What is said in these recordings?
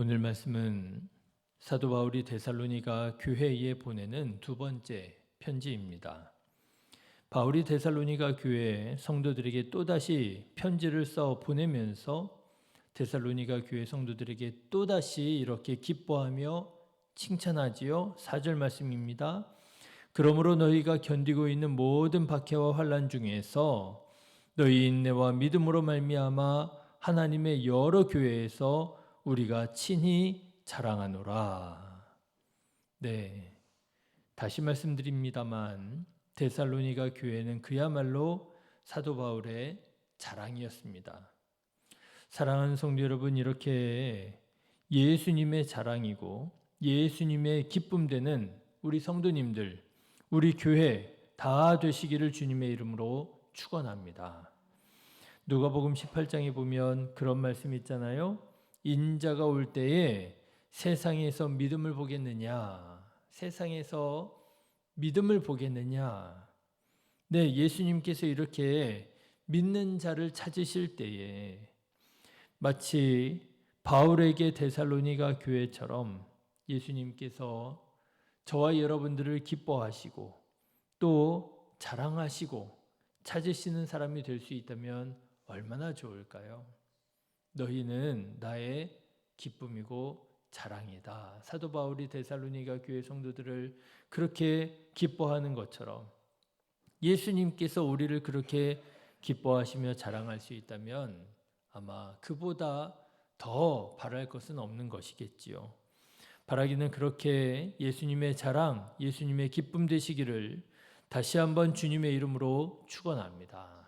오늘 말씀은 사도 바울이 데살로니가 교회에 보내는 두 번째 편지입니다. 바울이 데살로니가 교회 성도들에게 또다시 편지를 써 보내면서 데살로니가 교회 성도들에게 또다시 이렇게 기뻐하며 칭찬하지요. 4절 말씀입니다. 그러므로 너희가 견디고 있는 모든 박해와 환란 중에서 너희 인내와 믿음으로 말미암아 하나님의 여러 교회에서 우리가 친히 자랑하노라. 네. 다시 말씀드립니다만 데살로니가 교회는 그야말로 사도 바울의 자랑이었습니다. 사랑하는 성도 여러분 이렇게 예수님의 자랑이고 예수님의 기쁨 되는 우리 성도님들 우리 교회 다 되시기를 주님의 이름으로 축원합니다. 누가복음 18장에 보면 그런 말씀 있잖아요. 인자가 올 때에 세상에서 믿음을 보겠느냐? 세상에서 믿음을 보겠느냐? 네, 예수님께서 이렇게 믿는 자를 찾으실 때에 마치 바울에게 데살로니가 교회처럼 예수님께서 저와 여러분들을 기뻐하시고 또 자랑하시고 찾으시는 사람이 될 수 있다면 얼마나 좋을까요? 너희는 나의 기쁨이고 자랑이다. 사도 바울이 데살로니가 교회 성도들을 그렇게 기뻐하는 것처럼 예수님께서 우리를 그렇게 기뻐하시며 자랑할 수 있다면 아마 그보다 더 바랄 것은 없는 것이겠지요. 바라기는 그렇게 예수님의 자랑, 예수님의 기쁨 되시기를 다시 한번 주님의 이름으로 축원합니다.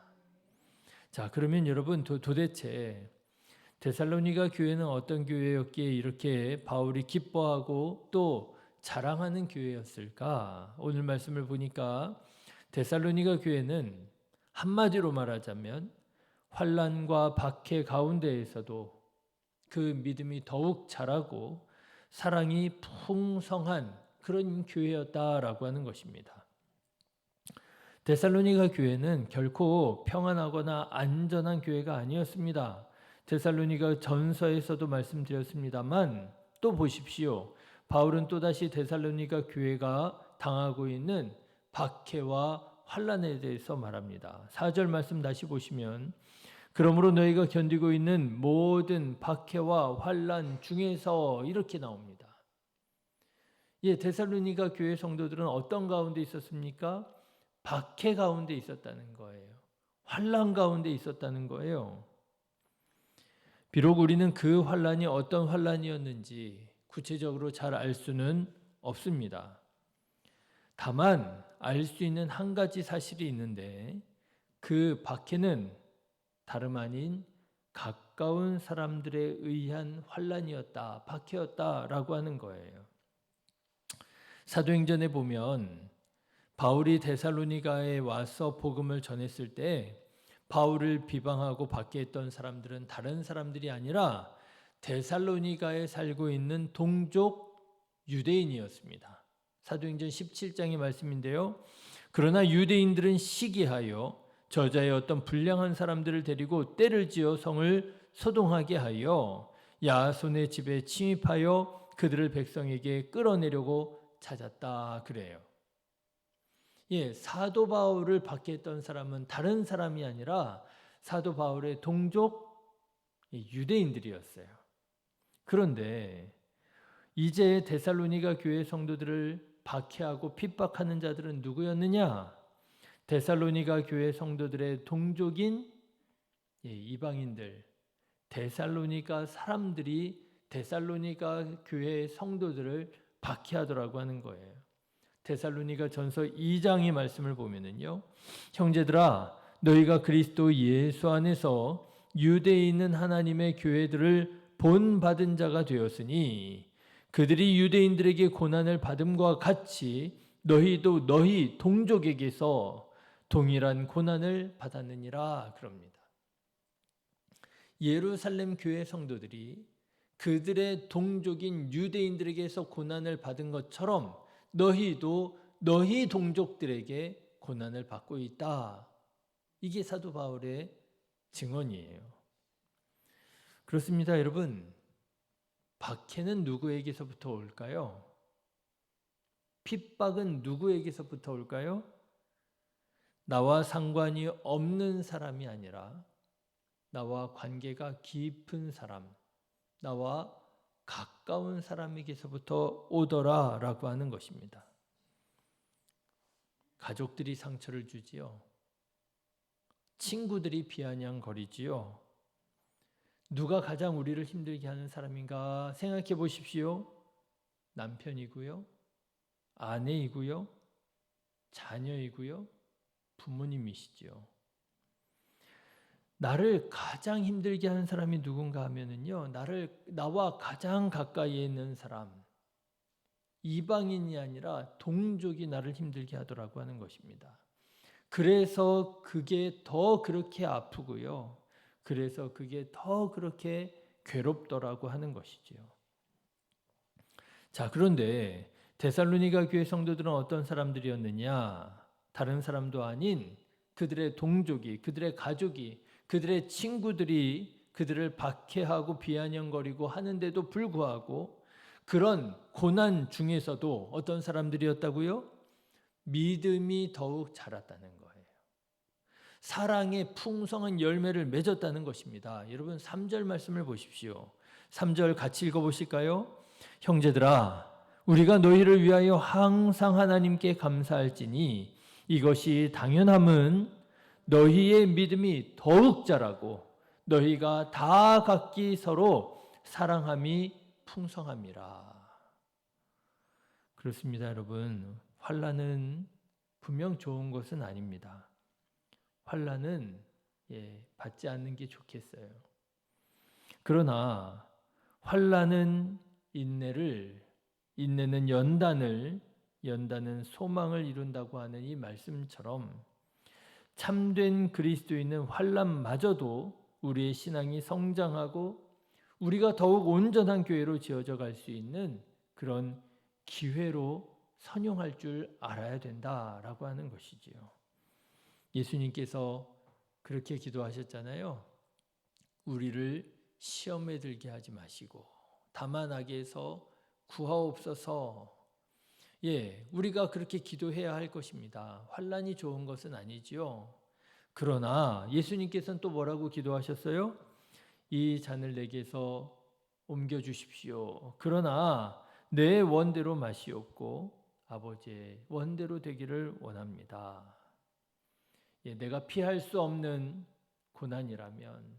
자, 그러면 여러분 도, 도대체 데살로니가 교회는 어떤 교회였기에 이렇게 바울이 기뻐하고 또 자랑하는 교회였을까? 오늘 말씀을 보니까 데살로니가 교회는 한마디로 말하자면 환란과 박해 가운데에서도 그 믿음이 더욱 자라고 사랑이 풍성한 그런 교회였다라고 하는 것입니다. 데살로니가 교회는 결코 평안하거나 안전한 교회가 아니었습니다. 데살로니가 전서에서도 말씀드렸습니다만 또 보십시오. 바울은 또다시 데살로니가 교회가 당하고 있는 박해와 환란에 대해서 말합니다. 4절 말씀 다시 보시면 그러므로 너희가 견디고 있는 모든 박해와 환란 중에서 이렇게 나옵니다. 예, 데살로니가 교회 성도들은 어떤 가운데 있었습니까? 박해 가운데 있었다는 거예요. 환란 가운데 있었다는 거예요. 비록 우리는 그 환란이 어떤 환란이었는지 구체적으로 잘 알 수는 없습니다. 다만 알 수 있는 한 가지 사실이 있는데 그 박해는 다름 아닌 가까운 사람들에 의한 환란이었다, 박해였다라고 하는 거예요. 사도행전에 보면 바울이 데살로니가에 와서 복음을 전했을 때 바울을 비방하고 박해했던 사람들은 다른 사람들이 아니라 데살로니가에 살고 있는 동족 유대인이었습니다. 사도행전 17장의 말씀인데요. 그러나 유대인들은 시기하여 저자의 어떤 불량한 사람들을 데리고 때를 지어 성을 소동하게 하여 야손의 집에 침입하여 그들을 백성에게 끌어내려고 찾았다 그래요. 예, 사도 바울을 박해했던 사람은 다른 사람이 아니라 사도 바울의 동족 유대인들이었어요. 그런데 이제 데살로니가 교회 성도들을 박해하고 핍박하는 자들은 누구였느냐? 데살로니가 교회 성도들의 동족인 예, 이방인들, 데살로니가 사람들이 데살로니가 교회 성도들을 박해하더라고 하는 거예요. 데살로니가 전서 2장의 말씀을 보면은요. 형제들아 너희가 그리스도 예수 안에서 유대에 있는 하나님의 교회들을 본받은 자가 되었으니 그들이 유대인들에게 고난을 받음과 같이 너희도 너희 동족에게서 동일한 고난을 받았느니라 그럽니다. 예루살렘 교회 성도들이 그들의 동족인 유대인들에게서 고난을 받은 것처럼 너희도 너희 동족들에게 고난을 받고 있다. 이게 사도 바울의 증언이에요. 그렇습니다, 여러분. 박해는 누구에게서부터 올까요? 핍박은 누구에게서부터 올까요? 나와 상관이 없는 사람이 아니라 나와 관계가 깊은 사람, 나와 가까운 사람에게서부터 오더라 라고 하는 것입니다. 가족들이 상처를 주지요. 친구들이 비아냥거리지요. 누가 가장 우리를 힘들게 하는 사람인가 생각해 보십시오. 남편이고요. 아내이고요. 자녀이고요. 부모님이시죠. 나를 가장 힘들게 하는 사람이 누군가 하면은요. 나를 나와 가장 가까이에 있는 사람. 이방인이 아니라 동족이 나를 힘들게 하더라고 하는 것입니다. 그래서 그게 더 그렇게 아프고요. 그래서 그게 더 그렇게 괴롭더라고 하는 것이지요. 자, 그런데 데살로니가 교회 성도들은 어떤 사람들이었느냐? 다른 사람도 아닌 그들의 동족이, 그들의 가족이, 그들의 친구들이 그들을 박해하고 비아냥거리고 하는데도 불구하고 그런 고난 중에서도 어떤 사람들이었다고요? 믿음이 더욱 자랐다는 거예요. 사랑의 풍성한 열매를 맺었다는 것입니다. 여러분 3절 말씀을 보십시오. 3절 같이 읽어 보실까요? 형제들아 우리가 너희를 위하여 항상 하나님께 감사할지니 이것이 당연함은 너희의 믿음이 더욱 자라고 너희가 다 각기 서로 사랑함이 풍성함이라. 그렇습니다, 여러분. 환란은 분명 좋은 것은 아닙니다. 환란은 예, 받지 않는 게 좋겠어요. 그러나 환란은 인내를 인내는 연단을 연단은 소망을 이룬다고 하는 이 말씀처럼 참된 그리스도인은 환란마저도 우리의 신앙이 성장하고 우리가 더욱 온전한 교회로 지어져 갈 수 있는 그런 기회로 선용할 줄 알아야 된다라고 하는 것이지요. 예수님께서 그렇게 기도하셨잖아요. 우리를 시험에 들게 하지 마시고 다만 악에서 구하옵소서. 예, 우리가 그렇게 기도해야 할 것입니다. 환란이 좋은 것은 아니지요. 그러나 예수님께서는 또 뭐라고 기도하셨어요? 이 잔을 내게서 옮겨 주십시오. 그러나 내 원대로 마시옵고 아버지의 원대로 되기를 원합니다. 예, 내가 피할 수 없는 고난이라면,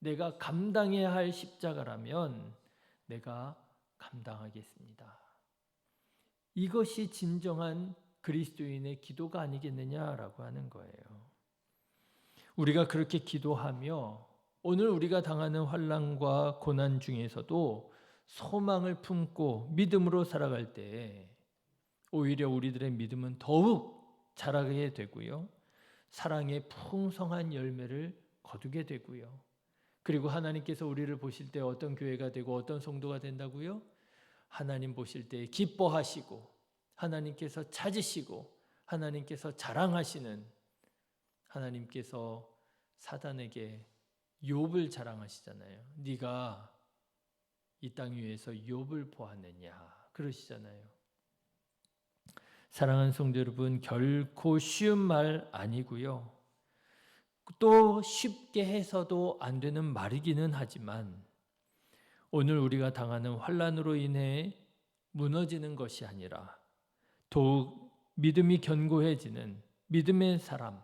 내가 감당해야 할 십자가라면 내가 감당하겠습니다. 이것이 진정한 그리스도인의 기도가 아니겠느냐라고 하는 거예요. 우리가 그렇게 기도하며 오늘 우리가 당하는 환란과 고난 중에서도 소망을 품고 믿음으로 살아갈 때 오히려 우리들의 믿음은 더욱 자라게 되고요. 사랑의 풍성한 열매를 거두게 되고요. 그리고 하나님께서 우리를 보실 때 어떤 교회가 되고 어떤 성도가 된다고요? 하나님 보실 때 기뻐하시고 하나님께서 찾으시고 하나님께서 자랑하시는 하나님께서 사단에게 욥을 자랑하시잖아요. 네가 이 땅 위에서 욥을 보았느냐 그러시잖아요. 사랑하는 성도 여러분, 결코 쉬운 말 아니고요. 또 쉽게 해서도 안 되는 말이기는 하지만 오늘 우리가 당하는 환란으로 인해 무너지는 것이 아니라 더욱 믿음이 견고해지는 믿음의 사람,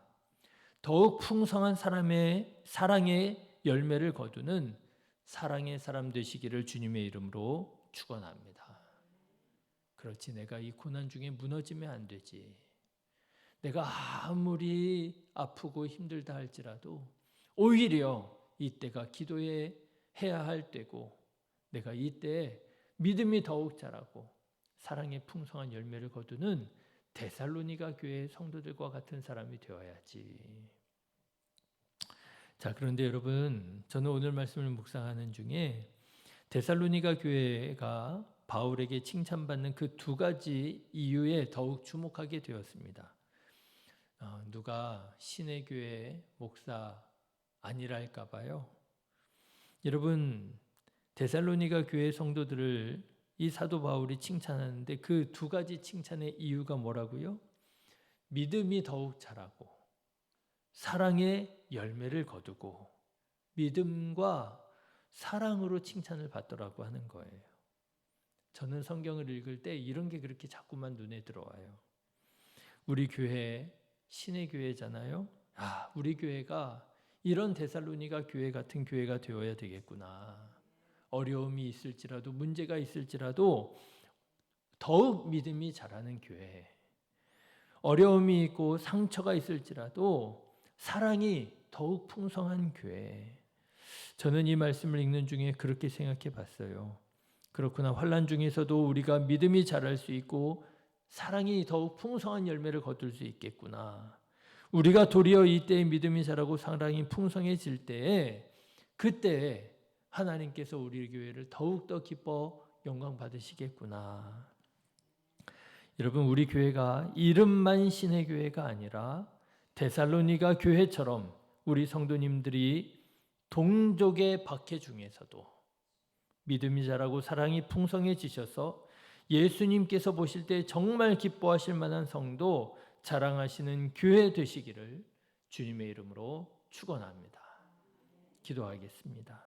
더욱 풍성한 사람의 사랑의 열매를 거두는 사랑의 사람 되시기를 주님의 이름으로 축원합니다. 그렇지 내가 이 고난 중에 무너지면 안 되지. 내가 아무리 아프고 힘들다 할지라도 오히려 이때가 기도에 해야 할 때고 내가 이때 믿음이 더욱 자라고 사랑의 풍성한 열매를 거두는 데살로니가 교회 성도들과 같은 사람이 되어야지. 자, 그런데 여러분, 저는 오늘 말씀을 묵상하는 중에 데살로니가 교회가 바울에게 칭찬받는 그 두 가지 이유에 더욱 주목하게 되었습니다. 어, 누가 신의 교회 목사 아니랄까 봐요. 여러분 데살로니가 교회 성도들을 이 사도 바울이 칭찬하는데 그 두 가지 칭찬의 이유가 뭐라고요? 믿음이 더욱 자라고 사랑의 열매를 거두고 믿음과 사랑으로 칭찬을 받더라고 하는 거예요. 저는 성경을 읽을 때 이런 게 그렇게 자꾸만 눈에 들어와요. 우리 교회 신의 교회잖아요. 아, 우리 교회가 이런 데살로니가 교회 같은 교회가 되어야 되겠구나. 어려움이 있을지라도 문제가 있을지라도 더욱 믿음이 자라는 교회. 어려움이 있고 상처가 있을지라도 사랑이 더욱 풍성한 교회. 저는 이 말씀을 읽는 중에 그렇게 생각해 봤어요. 그렇구나. 환란 중에서도 우리가 믿음이 자랄 수 있고 사랑이 더욱 풍성한 열매를 거둘 수 있겠구나. 우리가 도리어 이때에 믿음이 자라고 사랑이 풍성해질 때에 그때 하나님께서 우리 교회를 더욱더 기뻐 영광 받으시겠구나. 여러분 우리 교회가 이름만 신의 교회가 아니라 데살로니가 교회처럼 우리 성도님들이 동족의 박해 중에서도 믿음이 자라고 사랑이 풍성해지셔서 예수님께서 보실 때 정말 기뻐하실 만한 성도 자랑하시는 교회 되시기를 주님의 이름으로 축원합니다. 기도하겠습니다.